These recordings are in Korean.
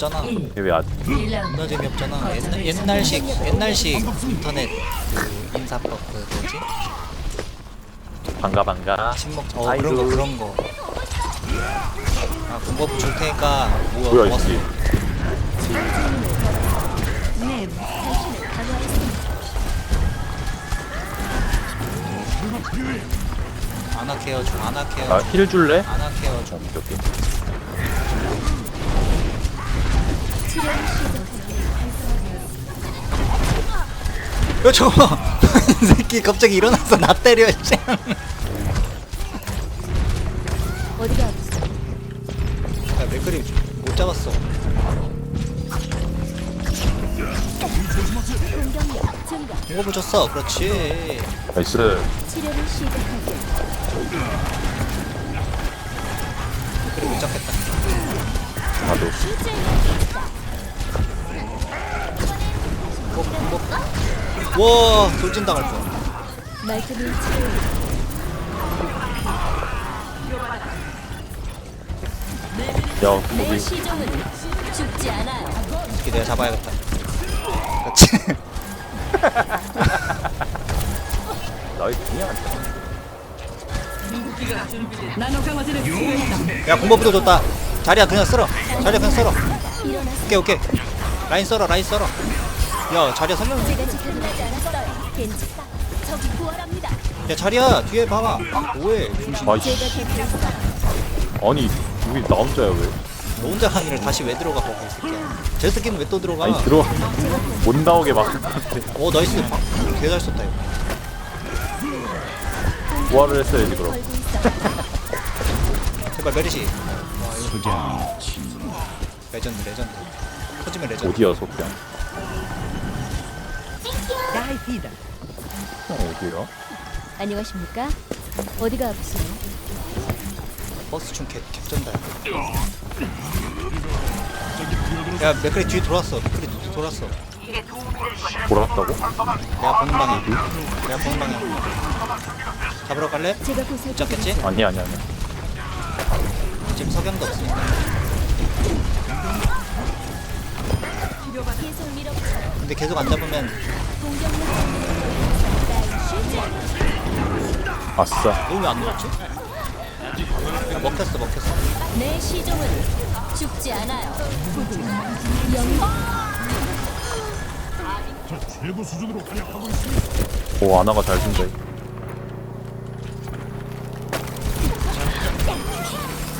없잖아. 왜 아직 존나 재미없잖아. 옛날, 옛날식 옛날식 인터넷 그 인사법 그 뭐지? 반가 반가 침묵 어 아이고. 그런 거 그런 거. 아 공법 줄 테니까 뭐 뭐야. 이게 네, 당신을 강화했습니다. 아나 케어 좀 아나 케어. 아힐 줄래? 아나 케어 좀. 오케이 오케이 야 저거 이 새끼 갑자기 일어나서 나 때려 씨. 어디가? 야 맥크리 못 잡았어. 공격력 증가. 공법 줬어. 그렇지. 나이스 치료를. 맥크리 못 잡겠다. 나도. 와 돌진 당할 뻔. 말끔히 치료. 야내 거기 시종은 죽지 않아요. 이 새끼 내가 잡아야겠다. 그렇지. 나이 그냥 야 공법부터 줬다. 자리야 그냥 쓸어. 자리야 그냥 쓸어. 오케이 오케이. 라인 썰어 라인 썰어. 야 자리야 살려. 제가 지켜드리지 않았어요. 괜찮다. 저기 부활합니다. 야 자리야 뒤에 봐봐. 뭐해 중심. 아이씨 제가. 아니 여기 나 혼자야 왜 너 혼자 하기를 다시 왜 들어가 거기 이 새끼야. 제 새끼는 왜 또 들어가? 아니 들어 못 나오게 막을 것 같아 오 나이스. 개잘 썼다 이거. 부활을 했어야지 그럼 걸고 있어요. 제발 메리시. 와 이거. 레전드 레전드. 터지면 레전드. 어디야 소피야 어, 어디야? 안녕하십니까? 어디가 아프세요? 버스 좀 개, 개쩐다. 야 맥크리 뒤에 돌았어. 맥크리 뒤에 돌았어. 돌아왔다고? 내가 보는 방향. 내가 보는 방향. 잡으러 갈래? 제가 못 보살펴 잡겠지? 아니 아니 아니 지금 석양도 없으니까. 근데 계속 안 잡으면 아싸 너왜안 눌렀지? 야, 먹혔어 먹혔어. 내 시종은 죽지 않아요. 영오 아나가 잘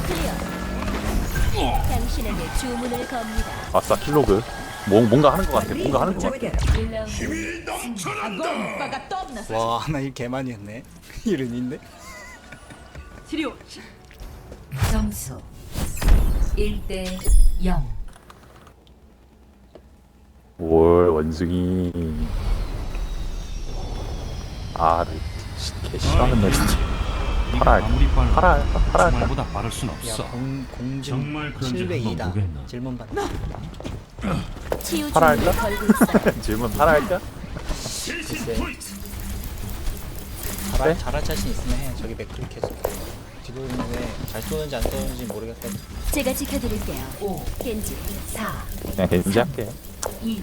클리어. 당신에게 주문을 겁니다. 아싸 킬로그 뭐, 뭔가 하는 것 같아 뭔가 하는 것 같아 1라운드 와나 일 개많이 했네. 일은 있네. 점수 1대 0월 원숭이 아개 싫어하는 말 진짜 팔아 팔아? 팔아? 말보다 빠를 순야 없어. 공, 공증 정말 그런 줄 한번 700이다. 보겠나? 질문 받. 치유 팔아 주문을 할까? 질문 팔아 할까? 글쎄. 잘할, 잘할 자신 있으면 해. 저기 맥크리 계속. 뒤로 있는 왜잘 쏘는지 안 쏘는지 모르겠거든. 제가 지켜드릴게요. 5 겐지 4 그냥 괜찮게 2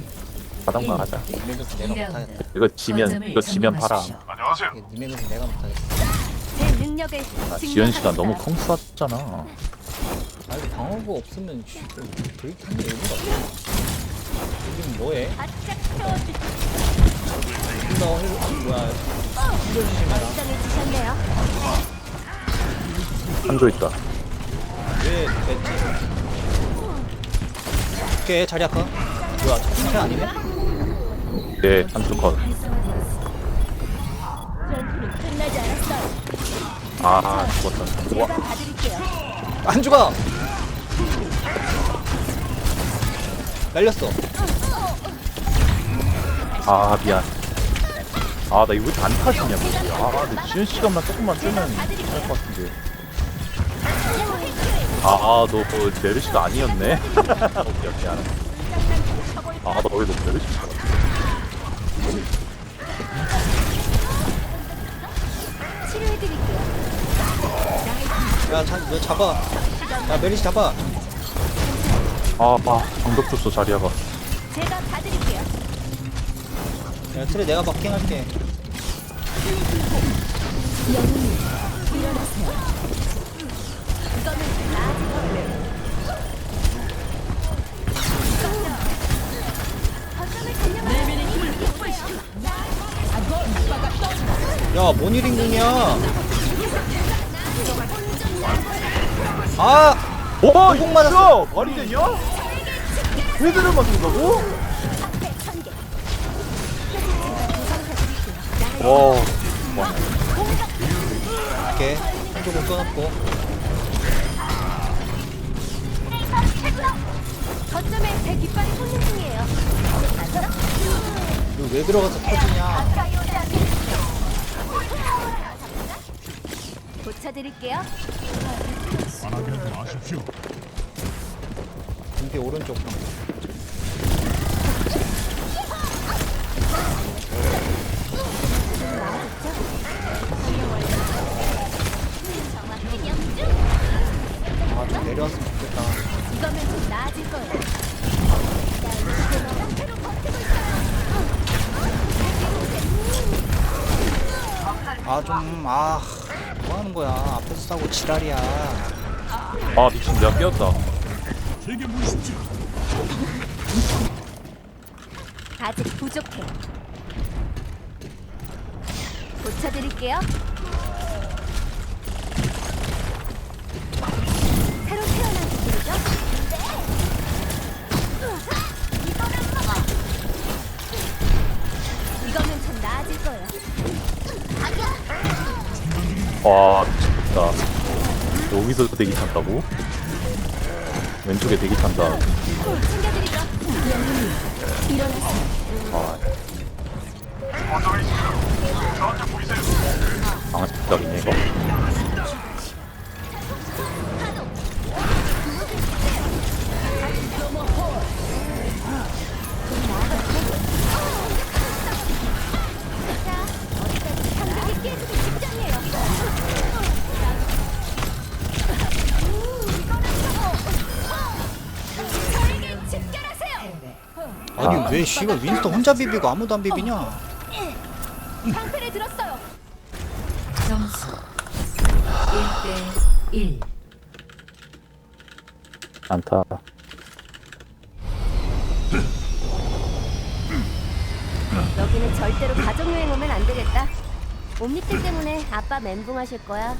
하던가 하자 니네도 내가 못하겠다. 이거 지면 이거 지면 팔아 이게 니네도 내가. 제 능력을 아, 지현 씨가 너무 증명합니다. 컹수하잖아 아 이거 방어구 없으면 씨, 그렇게 하는 의미가 없어. 여긴 뭐해? 너 힐, 아, 뭐야? 멀쩡해지셨네요. 한조 있다 왜? 오케이 자리 아까. 뭐야? 차 아니네? 네 한조 컷. 아 죽었다. 안 죽어. 날렸어. 아 미안 아 나 이거 왜안 타지냐 근데 아 근데 지현 시간만 조금만 뜨면 할것 같은데 아너 뭐 메르시가 아니었네 오케이 오케이 알았어 아나 원래 너 메르시 잘 치료해드릴게요. 야, 자, 너 잡아. 야, 메리시 잡아. 아, 아 방벽 줬어 자리야가 제가 봐드릴게요. 야 트레 내가. 이거는 거예요. 거점을 점령하는 힘을 보여요. 야뭔 일인궁이야 아 오! 공 맞았어. 말이 되냐? 헤드를 맞는다고? 와 오케이 한쪽은 끊었고 거점에 제 깃발이 솟는 중이에요. 이거 왜 들어가서 터지냐 고쳐드릴게요. 이게 오른쪽 아 좀 내려왔으면 좋겠다. 이거면 좀 나아질 거예요. 아좀 아 뭐 하는 거야. 앞에서 싸고 지랄이야 아 미친 내가 깨웠다 아직 부족해요. 고쳐드릴게요. 새로 태어난 기술이죠? 이거면 좀 나아질 거예요. 와 미쳤다 여기서 대기 탄다고? 왼쪽에 대기. 영웅님, 일어나세요. 아 방식적이네 이거 왜 씨발 윈스터 혼자 비비고 아무도 안 비비냐 방패를 들었어요. 점수 1대 1 안타 여기는 절대로 가족 여행 오면 안 되겠다. 옴니들 때문에 아빠 멘붕하실 거야.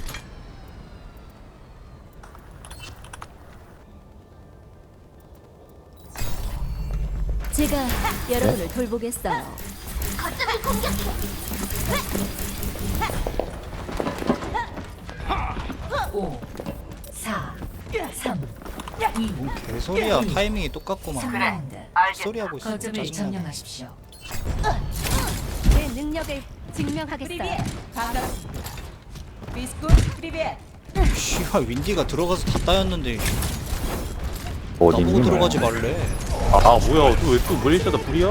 제가 여러분을 돌보겠어요. 거점을 공격해. 5 4 3 2 개소리야. 타이밍이 똑같구만. 3라운드 소리하고 있어 거점을 짜증나 점령하십시오. 내 능력을 증명하겠어요. 씨발 윈디가 들어가서 다 따였는데 어디 나보고 있니 들어가지 말래. 아, 아 뭐야. 또왜또 물리쳐다 불이야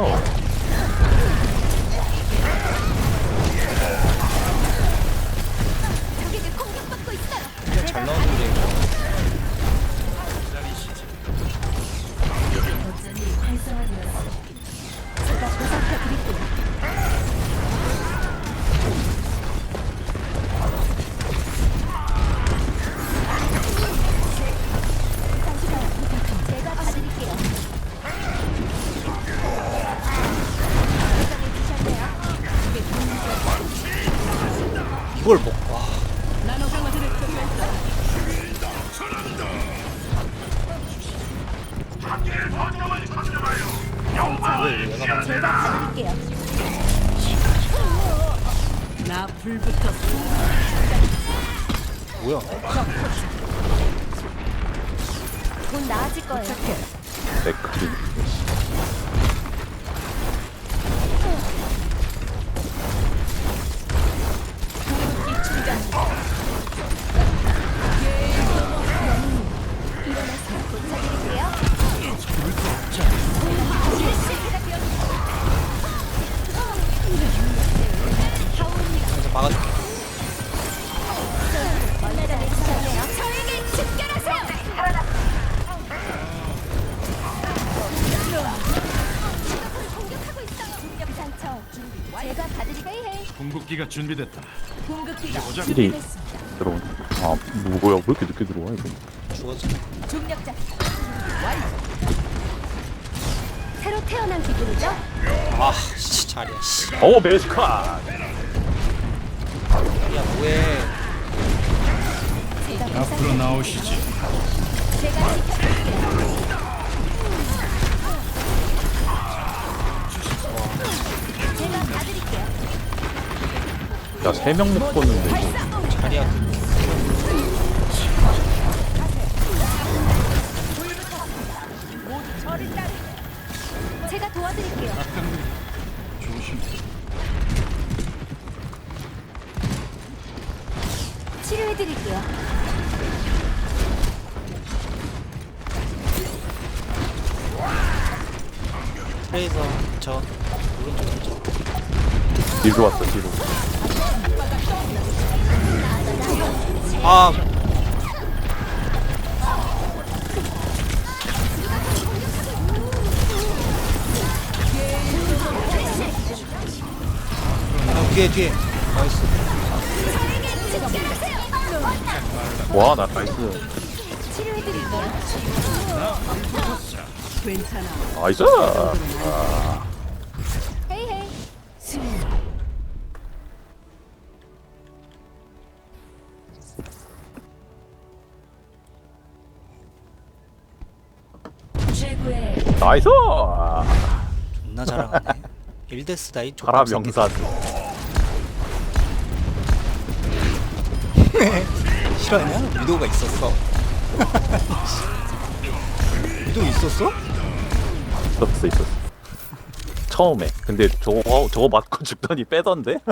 이걸 먹 와. 제가 봐드릴게요. 뭐야 곧 나아질 거예요. 공급기가 준비됐다. 궁극기가 준비됐습니다. 들어온. 아, 누구야? 왜 이렇게 늦게 들어와, 이거? 죽었어. 중력자 새로 태어난 기분이죠? 아 씨, 자리야 씨어 메스카. 야 뭐해 제가 앞으로 나오시지. 제가 지켜드릴게요. 제가 봐드릴게요. 야세 명 묶었는데 이거. 자리야 제가 도와드릴게요. 조심. 치료해드릴게요. 트레이서 저 오른쪽 저 뒤로 왔어 뒤로. 아 뒤에 뒤에 나이스 와 나 나이스. 치료해드릴게요. 나이스. 헤이. 최고의 나이스. 존나 잘하네 1데스 다이 가라 명산. 싫어하냐? 위도가 있었어 위도 있었어? 있었어 있었어. 처음에. 근데 저거 저거 맞고 죽더니 빼던데?